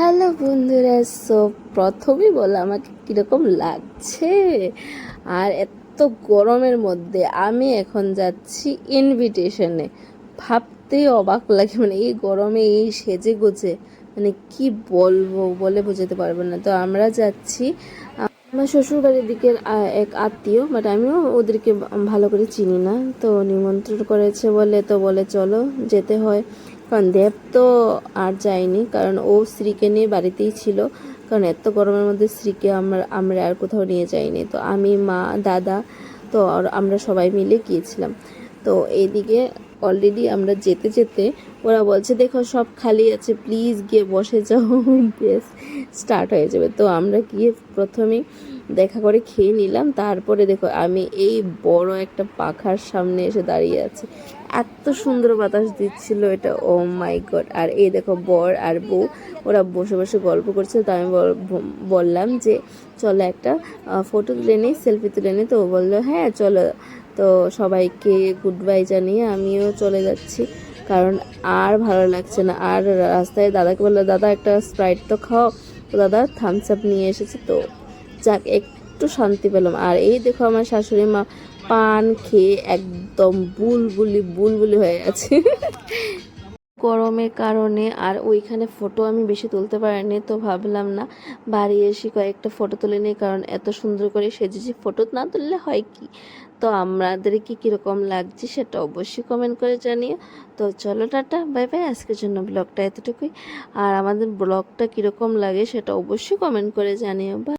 Hello বন্ধুরা, so প্রথমেই বলো আমাকে কীরকম লাগছে। আর এত গরমের মধ্যে আমি এখন যাচ্ছি ইনভিটেশনে ভাবতেই অবাক লাগে মানে এই গরমে, এই সেজে গুজে মানে কি বলব বলে বোঝাতে পারব না। তো আমরা যাচ্ছি, আমার শ্বশুরবাড়ির দিকের এক আত্মীয় বাট আমিও ওদেরকে ভালো করে চিনি না। তো নিমন্ত্রণ করেছে বলে, তো বলে চলো, যেতে হয়। দেব তো আর যায়নি, কারণ ও স্ত্রীকে নিয়ে বাড়িতেই ছিল। কারণ এত গরমের মধ্যে স্ত্রীকে আমরা আমরা আর কোথাও নিয়ে যাইনি। তো আমি, মা, দাদা, তো আর আমরা সবাই মিলে গিয়েছিলাম। তো এইদিকে অলরেডি আমরা যেতে যেতে ওরা বলছে, দেখো, সব খালি আছে প্লিজ গিয়ে বসে যাও। বেশ স্টার্ট হয়ে যাবে। তো আমরা গিয়ে প্রথমেই দেখা করে খেয়ে নিলাম। তারপরে দেখো, আমি এই বড় একটা পাখার সামনে এসে দাঁড়িয়ে আছি। এত সুন্দর বাতাস দিচ্ছিল এটা। ও মাই গড আর এই দেখো, বর আর বউ, ওরা বসে বসে গল্প করছে। তো আমি বল- বললাম যে, চলো একটা ফটো তুলে নিই সেলফি তুলে নিই। তো ও বলল হ্যাঁ চলো। তো সবাইকে গুড বাই জানিয়ে আমিও চলে যাচ্ছি। কারণ আর ভালো লাগছে না। আর রাস্তায় দাদাকে বলল, দাদা, একটা স্প্রাইট তো খাও। তো দাদা থামস আপ নিয়ে এসেছে। তো যাক, একটু শান্তি পেলাম। আর এই দেখো আমার শাশুড়ি মা পান খেয়ে একদম বুলবুলি বুলবুলি হয়ে গেছে। গরমের কারণে আর ওইখানে ফটো আমি বেশি তুলতে পারিনি, তো ভাবলাম না বাড়ি এসে কয়েকটা ফটো তুলে নিই, কারণ এত সুন্দর করে সেজেছি। ফটো না তুললে হয় কি? তো আমাদের কি কীরকম লাগছে সেটা অবশ্যই কমেন্ট করে জানিও। তো চলো টাটা বাই বাই আজকের জন্য ব্লগটা এতটুকুই। আর আমাদের ব্লগটা কীরকম লাগে সেটা অবশ্যই কমেন্ট করে জানিও। বাই